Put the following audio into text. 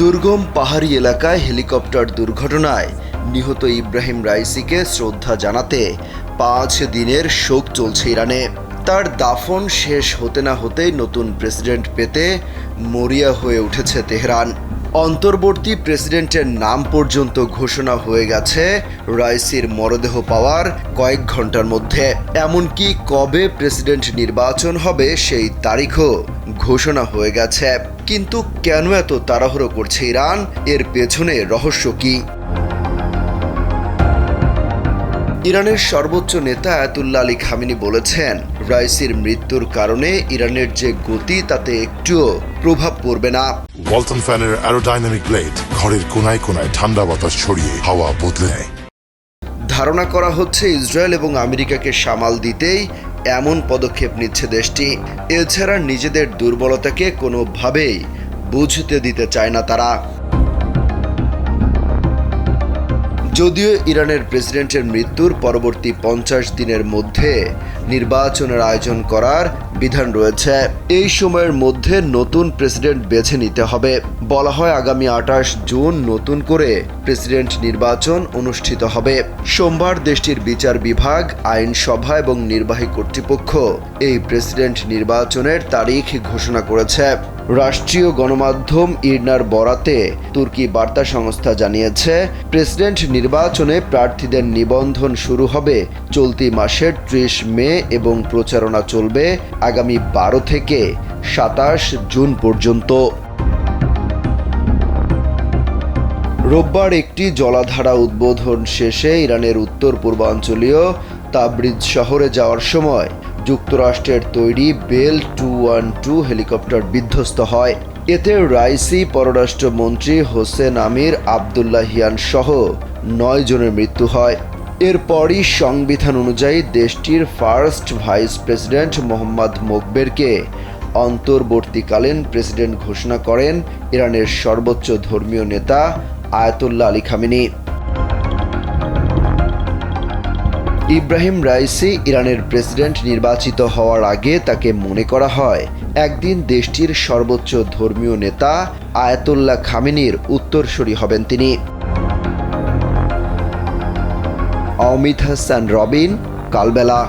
দুর্গম পাহাড়ি এলাকায় হেলিকপ্টার দুর্ঘটনায় নিহত ইব্রাহিম রাইসিকে শ্রদ্ধা জানাতে পাঁচ দিনের শোক চলছে ইরানে। তার দাফন শেষ হতে না হতেই নতুন প্রেসিডেন্ট পেতে মরিয়া হয়ে উঠেছে তেহরান। অন্তর্বর্তী প্রেসিডেন্টের নাম পর্যন্ত ঘোষণা হয়ে গেছে রাইসির মরদেহ পাওয়ার কয়েক ঘণ্টার মধ্যে। এমনকি কবে প্রেসিডেন্ট নির্বাচন হবে সেই তারিখও ঘোষণা হয়ে গেছে। কিন্তু কেন এত তাড়াহুড়ো করছে ইরান? এর পেছনে রহস্য কি? ইরানের সর্বোচ্চ নেতা আয়াতুল্লাহ আলী খামিনি বলেছেন রাইসির মৃত্যুর কারণে ইরানের যে গতি তাতে একটুও প্রভাব পড়বে না। ওয়ালটন ফ্যানের অ্যারোডাইনামিক ব্লেড ঘরের কোনায় কোনায় ঠান্ডা বাতাস ছড়িয়ে হাওয়া বদলে নেয়। ধারণা করা হচ্ছে ইসরায়েল এবং আমেরিকাকে সামাল দিতেই এমন পদক্ষেপ নিচ্ছে দেশটি। এছাড়া নিজেদের দুর্বলতাকে কোনোভাবেই বুঝতে দিতে চায় না তারা। যদিও ইরানের প্রেসিডেন্টের মৃত্যুর পরবর্তী পঞ্চাশ দিনের মধ্যে নির্বাচনের আয়োজন করার বিধান রয়েছে, এই সময়ের মধ্যে নতুন প্রেসিডেন্ট বেছে নিতে হবে। বলা হয় আগামী আঠাশ জুন নতুন করে প্রেসিডেন্ট নির্বাচন অনুষ্ঠিত হবে। সোমবার দেশটির বিচার বিভাগ, আইনসভা এবং নির্বাহী কর্তৃপক্ষ এই প্রেসিডেন্ট নির্বাচনের তারিখ ঘোষণা করেছে। রাষ্ট্রীয় গণমাধ্যম ইরনার বরাতে তুর্কি বার্তা সংস্থা জানিয়েছে, প্রেসিডেন্ট নির্বাচনে প্রার্থীদের নিবন্ধন শুরু হবে চলতি মাসের ত্রিশ মে এবং প্রচারণা চলবে আগামী বারো থেকে সাতাশ জুন পর্যন্ত। রোববার একটি জলাধারা উদ্বোধন শেষে ইরানের উত্তর পূর্বাঞ্চলীয় তাবরিজ শহরে যাওয়ার সময় যুক্তরাষ্ট্রের তৈরি Bell two one two helicopter বিধ্বস্ত হয়। এতে রাইসি পররাষ্ট্রমন্ত্রী হোসেন আমির আবদুল্লাহিয়ান সহ নয় জনের মৃত্যু হয়। এরপরই সংবিধান অনুযায়ী দেশটির ফার্স্ট ভাইস প্রেসিডেন্ট মোহাম্মদ মোকবেরকে অন্তর্বর্তীকালীন প্রেসিডেন্ট ঘোষণা করেন ইরানের সর্বোচ্চ ধর্মীয় নেতা Ayatollah Ali Khamenei. Ebrahim Raisi ইরানের প্রেসিডেন্ট নির্বাচিত হওয়ার আগে তাকে মনে করা হয়, একদিন দেশটির সর্বোচ্চ ধর্মীয় নেতা আয়াতুল্লাহ খামিনির উত্তরসূরি হবেন তিনি। অমিত হাসান, রবিন, কালবেলা।